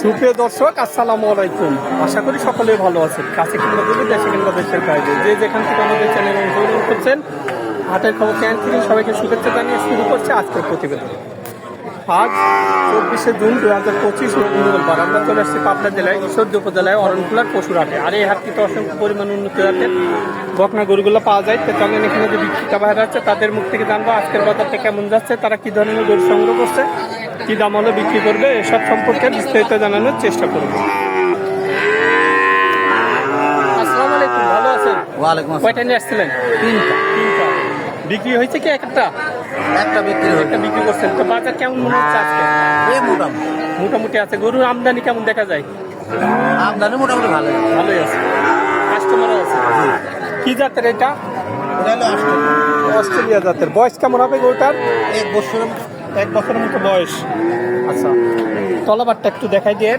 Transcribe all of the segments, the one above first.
সুপ্রিয় দর্শক, আসসালামু আলাইকুম। আশা করি সকলেই ভালো আছেন। কাছে কিংবা দূরে, দেশে কিংবা দেশের বাইরে। যে যেখান থেকে আমাদের চ্যানেল অনুসরণ করছেন হাটের খবর চ্যানেল থেকে সবাইকে শুভেচ্ছা জানিয়ে শুরু করছে আজকের প্রতিবেদন। আজ চব্বিশে জুন দু হাজার পঁচিশ, মঙ্গলবার। আমরা চলে আসছি পাবনা জেলায়, ঈশ্বরদী উপজেলায়, অরণকুলার পশুর হাটে। আর এই হাটটিতে অসংখ্য পরিমাণ উন্নত হাটে বকনা গরুগুলো পাওয়া যায়। তো চলেন এখানে যে বিক্রেতা ভাইরা আছে, তাদের মুখ থেকে জানব আজকের বাজারটা কেমন যাচ্ছে, তারা কি ধরনের গরু সংগ্রহ করছে। কি দাম হলে বিক্রি করবে এসব সম্পর্কে বিস্তারিত জানানোর চেষ্টা করব। আসসালামু আলাইকুম ভালো আছেন? ওয়ালাইকুম আসসালাম। কয়টা নিয়ে আসছিলেন? তিনটা। তিনটা। বিক্রি হয়েছে কি একটা? একটা বিক্রি হয়েছে। একটা বিক্রি করছেন। তো বাজার কেমন মনে হচ্ছে আজকে? এই মোটামুটি। মোটামুটি আছে। গরুর আমদানি কেমন দেখা যায়? আমদানি মোটামুটি ভালো ভালোই আছে। কাস্টমারও আছে। কি জাতের এটা? এটা অস্ট্রেলিয়া জাতের। বয়স কেমন হবে গরুটার? এক বছর। এক বছরের মতো বয়স। আচ্ছা। তলাবারটা একটু দেখাই দিয়ে।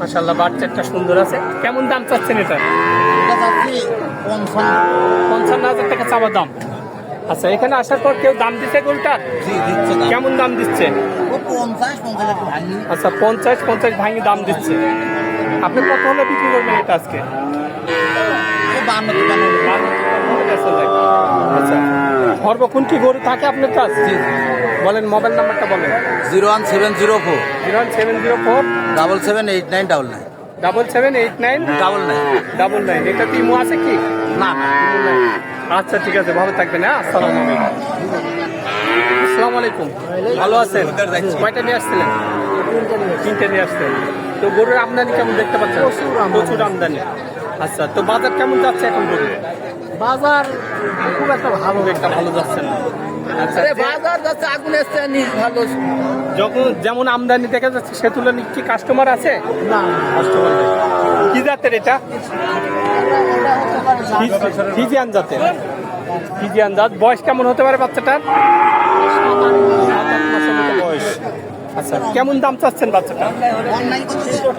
মাসাল্লাহ বাচ্চাটা সুন্দর আছে। কেমন দাম চাচ্ছেন এটা? পঞ্চান্ন। হাজার টাকা চাওয়া দাম। আচ্ছা এখানে আসার পর কেউ দাম দিচ্ছে দাম। কেমন দাম দিচ্ছে? আচ্ছা পঞ্চাশ পঞ্চাশ ভাঙি দাম দিচ্ছে। আপনি কত হলে বিক্রি করবেন এটা আজকে? ও বান্ন তিপান্ন আচ্ছা। গরু থাকে আপনার কাছ? বলেন মোবাইল নাম্বারটা বলেন। Zero one seven zero four. Zero one seven zero four. Double seven eight nine double nine. Double seven eight nine double nine. Double nine এটা টিমো আছে কি? না আচ্ছা ঠিক আছে ভালো থাকবেন হ্যাঁ? আসসালামু আলাইকুম। আসসালামু আলাইকুম। ভালো আছেন? কয়টা নিয়ে আসছিলেন? তিনটে নিয়ে আসছেন তো গরুর আমদানি কেমন দেখতে পাচ্ছেন? প্রচুর প্রচুর আমদানি। আচ্ছা তো বাজার কেমন যাচ্ছে এখন গরু বাজার খুব একটা ভালো একটা ভালো যাচ্ছে না। আচ্ছা বাজার যাচ্ছে আগুন এসছে নিজ ভালো। যখন যেমন আমদানি দেখা যাচ্ছে সে তুলনায় কি কাস্টমার আছে? না। কাস্টমার কি জাতের এটা? ফিজি- ফিজিয়ান জাতের। ফিজিয়ান জাত। বয়স কেমন হতে পারে বাচ্চাটার সাত আট মাসের মতো বয়স আচ্ছা কেমন দাম চাচ্ছেন বাচ্চাটা?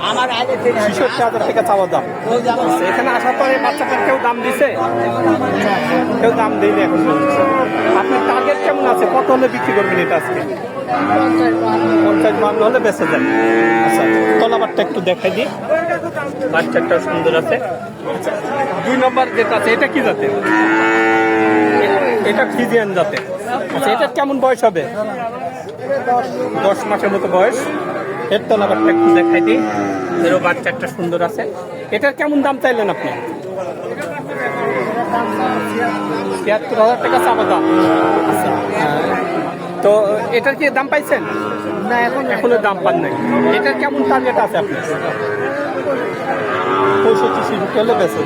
আমার আগে থেকে ছেষট্টি হাজার টাকা চাওয়া দাম। আচ্ছা, এখানে আসার পরে বাচ্চাটার কেউ দাম দিছে? কেউ দাম দেয়নি এখন আপনার টার্গেট কেমন আছে? কত হলে বিক্রি করবেন এটা আজকে? পঞ্চাশ বান্ন হলে বেঁচে আচ্ছা তলাবারটা একটু দেখাই দিই। বাচ্চাটা সুন্দর আছে। আচ্ছা দুই নম্বর যেটা আছে এটা কি জাতে এটা ফিজিয়ান জাতে আচ্ছা এটা কেমন বয়স হবে? দশ মাসের মতো বয়স। এর তলাবারটা একটু দেখাই দিই। এরও বাচ্চা একটা সুন্দর আছে। এটার কেমন দাম চাইলেন আপনি? ছিয়াত্তর হাজার টাকা চাপা দাম আচ্ছা। তো এটার কি দাম পাইছেন? না এখন এখনও দাম পান নাই। এটার কেমন টার্গেট আছে আপনার পঁয়ষট্টি সিফটি হলে বেঁচে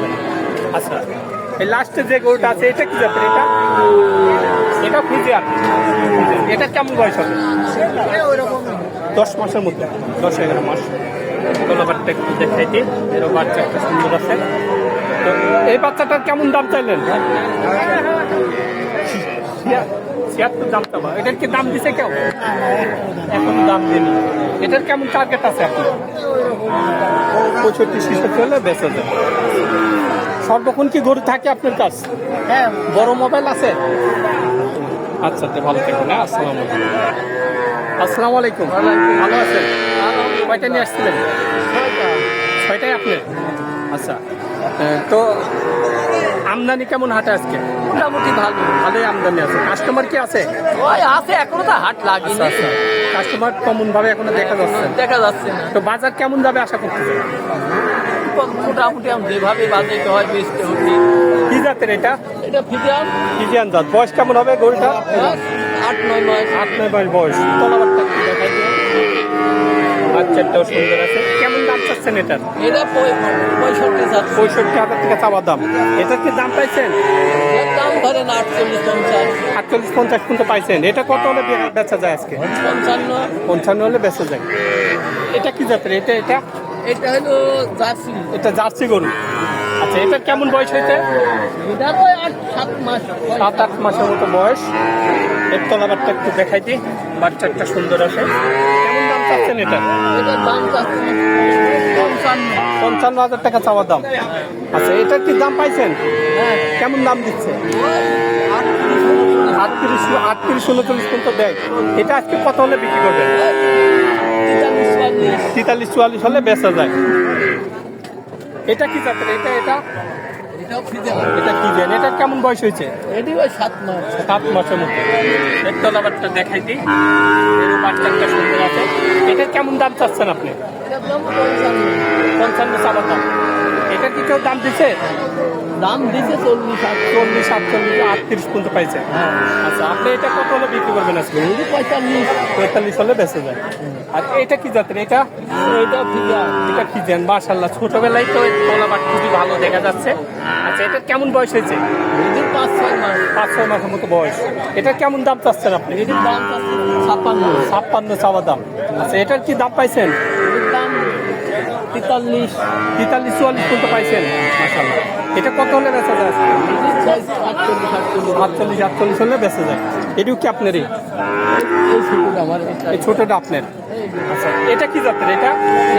আচ্ছা। এই লাস্টে যে গরুটা আছে এটা কি জাতের এটা? এটা ফিজিয়ার। এটা কেমন বয়স হবে? দশ মাসের মধ্যে। দশ এগারো মাস। তলাবারটা একটু দেখাই দিই। এরও বাচ্চা একটা সুন্দর আছে। তো এই বাচ্চাটার কেমন দাম চাইলেন? ছিয়া- ছিয়াত্তর দাম চাবা। এটার কি দাম দিছে কেউ? এখন দাম দেনি এটার কেমন টার্গেট আছে আপনার পঁয়ষট্টি ছেষট্টি হলে বেঁচে যায় সর্বক্ষণ কি গরু থাকে আপনার কাছ? হ্যাঁ। বড় মোবাইল আছে? আচ্ছা ভালো থাকবেন হ্যাঁ? আসসালামু আলাইকুম। আসসালামু আলাইকুম। ভালো আছেন? কয়টা নিয়ে আসছিলেন? ছয়টাই আপনার আচ্ছা তো আমদানি কেমন হাটে আজকে? মোটামুটি ভালো। ভালোই আমদানি আছে। কাস্টমার কি আছে? ওই আছে এখনও তো হাট লাগেনি। আচ্ছা আচ্ছা। কাস্টমার কমন ভাবে এখনও দেখা যাচ্ছে? দেখা যাচ্ছে না। তো বাজার কেমন যাবে আশা করতেছেন? মোটামুটি আমি যেভাবে বাজাইতে হয় বেচতে হচ্ছে। কি জাতের এটা? এটা ফিজাম ফিজিয়ান জাত। বয়স কেমন হবে গরুটা? আট নয় নয়। আট নয় মাস বয়স। তলাবারটা একটু দেখাই বাচ্চাটাও সুন্দর আছে। কেমন দাম চাচ্ছেন এটার? এটা পঁয়ষট্টি যাচ্ছে পঁয়ষট্টি হাজার টাকা চাওয়া দাম। এটার কি দাম পাইছেন? দাম ধরেন আটচল্লিশ পঞ্চাশ। আটচল্লিশ পঞ্চাশ পর্যন্ত পাইছেন। এটা কত হলে বেচা যায় আজকে? পঞ্চান্ন। পঞ্চান্ন হলে বেচা যায়। এটা কি জাতের? এটা এটা এটা হলো জার্সি। এটা জার্সি গরু। আচ্ছা এটা কেমন বয়স হয়েছে? সাত আট মাসের মতো বয়স। এর তলাবারটা একটু দেখাই দিই বাচ্চাটা সুন্দর আছে। কেমন দাম চাচ্ছেন এটা? পঞ্চান্ন। হাজার টাকা চাওয়া দাম। আচ্ছা এটার কি দাম পাইছেন? হ্যাঁ। কেমন দাম দিচ্ছে? আটত্রিশ আটত্রিশ উনচল্লিশ পর্যন্ত দেয়। এটা আজকে কত হলে বিক্রি করবেন? তেতাল্লিশ চুয়াল্লিশ হলে বেচা যায়। এটা কি যাত্রা এটা এটা? এটা কি জেন এটা কেমন বয়স হয়েছে? এটি ওই সাত মাস। সাত মাসের মতো একটা দেখাই দিই। সুন্দর আছে। এটা কেমন দাম চাচ্ছেন আপনি? পঞ্চান্ন। দাম। এটা কি কেউ দাম দিছে? দাম দিছে চল্লিশ চল্লিশ আটচল্লিশ আটত্রিশ পর্যন্ত পাইছে। আচ্ছা আপনি এটা কত হলে বিক্রি করবেন আজকে? পঁয়তাল্লিশ। পঁয়তাল্লিশ হলে বেঁচে যায়। আর এটা কি জাতের? এটা? এটা এটা কি জান মাশাল্লাহ ছোটবেলায় তো তলাবার খুবই ভালো দেখা যাচ্ছে। আচ্ছা এটা কেমন বয়স হয়েছে? পাঁচ ছয় মাস। পাঁচ ছয় মাসের মতো বয়স। এটা কেমন দাম চাচ্ছেন আপনি? এটির দাম ছাপ্পান্ন। ছাপ্পান্ন চাওয়া দাম। আচ্ছা এটার কি দাম পাইছেন? দাম তেতাল্লিশ। তেতাল্লিশ চুয়াল্লিশ পর্যন্ত পাইছেন। মাশাল্লাহ এটা কত হলে বেচা যায়? আটচল্লিশ আটচল্লিশ হলে বেচা যায়। এটিও কি আপনারই? এই ছোটটা আপনার। আচ্ছা এটা কি জাতের এটা?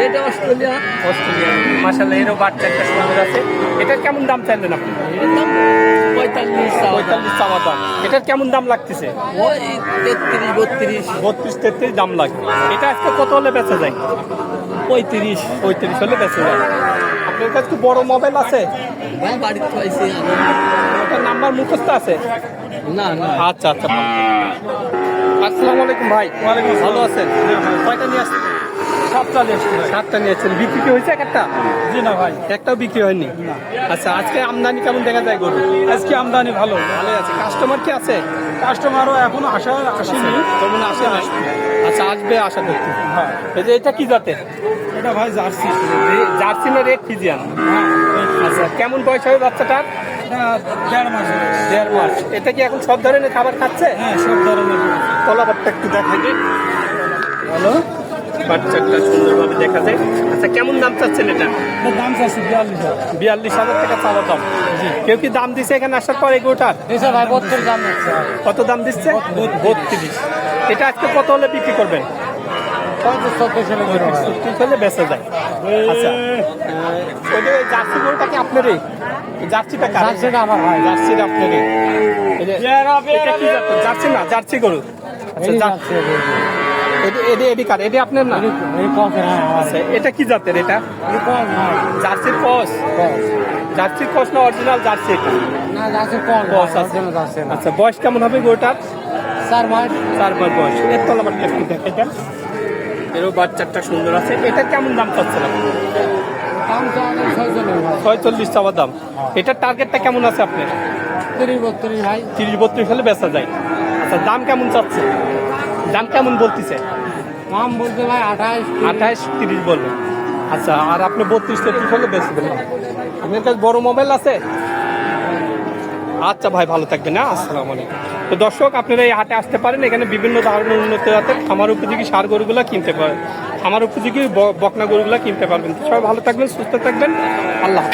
এটা অস্ট্রেলিয়া। অস্ট্রেলিয়া। মাশাল্লাহ এরও বাচ্চা একটা সুন্দর আছে। এটার কেমন দাম চাইলেন আপনি? পঁয়তাল্লিশ পঁয়তাল্লিশ চাওয়া দাম। এটার কেমন দাম লাগতেছে? ওই তেত্রিশ বত্রিশ। বত্রিশ তেত্রিশ দাম লাগে এটা আজকে কত হলে বেচা যায়? পঁয়ত্রিশ। পঁয়ত্রিশ হলে বেচা যায়। আপনার কাছে কি বড় মোবাইল আছে? হ্যাঁ বাড়িতে পাইছি ওটার নাম্বার মুখস্থ আছে? না না। আচ্ছা আচ্ছা আসসালামু আলাইকুম ভাই। ভালো আছেন? কয়টা নিয়ে আসছেন? সাতটা নিয়ে সাতটা নিয়ে আসছেন। বিক্রি কি হয়েছে একটা? জি না ভাই। একটাও বিক্রি হয়নি? আচ্ছা আজকে আমদানি কেমন দেখা যায় গরু? আজকে আমদানি ভালো। ভালো আছে। কাস্টমার কি আছে? কাস্টমারও এখনও আসা আসেনি। তখন আসে না আচ্ছা আসবে আশা করছি। হ্যাঁ। এটা কি জাতের? এটা ভাই জার্সি। জার্সি না রেড ফিজিয়ান? আচ্ছা কেমন বয়স হবে বাচ্চাটার? দেড় মাস দেড় মাস। এটা কি এখন সব ধরনের খাবার খাচ্ছে? হ্যাঁ সব ধরনের কলাপাতটা একটু দেখা যায় ভালো বাচ্চাটা সুন্দরভাবে দেখা যায়। আচ্ছা কেমন দাম চাচ্ছেন এটা? দাম চাচ্ছি বিয়াল্লিশ বিয়াল্লিশ হাজার টাকা চাওয়া দাম। কেউ কি দাম দিচ্ছে এখানে আসার পর এগুলোটার? কত দাম দিচ্ছে? বত্রিশ। এটা আজকে কত হলে বিক্রি করবেন? পঞ্চাশ ছত্রিশ হলে বেঁচে যায়। আচ্ছা ওই যে জার্সি গরুটা কি আপনারই? জার্সিটা কার? জার্সিটা আমার ভাই। জার্সিটা আপনারই? এই যে- বিয়ারা, বিয়ারা, এটা কি জাতের? জার্সি? না জার্সি গরু। আচ্ছা কার? আপনার না? হ্যাঁ আচ্ছা এটা কি জাতের এটা? না জার্সির কস। জার্সির কস না অরিজিনাল জার্সি এটা? না কস আচ্ছা বয়স কেমন হবে গরুটার? চার মাস। চার মাস বয়স। এর তলাবারটা একটু দেখে দেন। এরও বাচ্চাটা সুন্দর আছে। এটা কেমন দাম আমাদের ছয়জনের ছয়চল্লিশ চাওয়া দাম। এটার টার্গেটটা কেমন আছে আপনার? তিরিশ বত্রিশ ভাই। তিরিশ বত্রিশ হলে বেচা যায়। আচ্ছা দাম কেমন চাচ্ছে? দাম কেমন বলতেছে? দাম বলতে ভাই আঠাশ আঠাশ তিরিশ বলবে আচ্ছা আর আপনি বত্রিশ তেত্রিশ হলে বেশি দেবেন আপনার কাছে বড় মোবাইল আছে? আচ্ছা ভাই ভালো থাকবেন হ্যাঁ? আসসালামু আলাইকুম। তো দর্শক, আপনারা এই হাটে আসতে পারেন। এখানে বিভিন্ন ধরনের উন্নত জাতের খামার উপযোগী সার গরুগুলো কিনতে পারেন। খামার উপযোগী বকনা গরুগুলো কিনতে পারবেন। সবাই ভালো থাকবেন, সুস্থ থাকবেন। আল্লাহ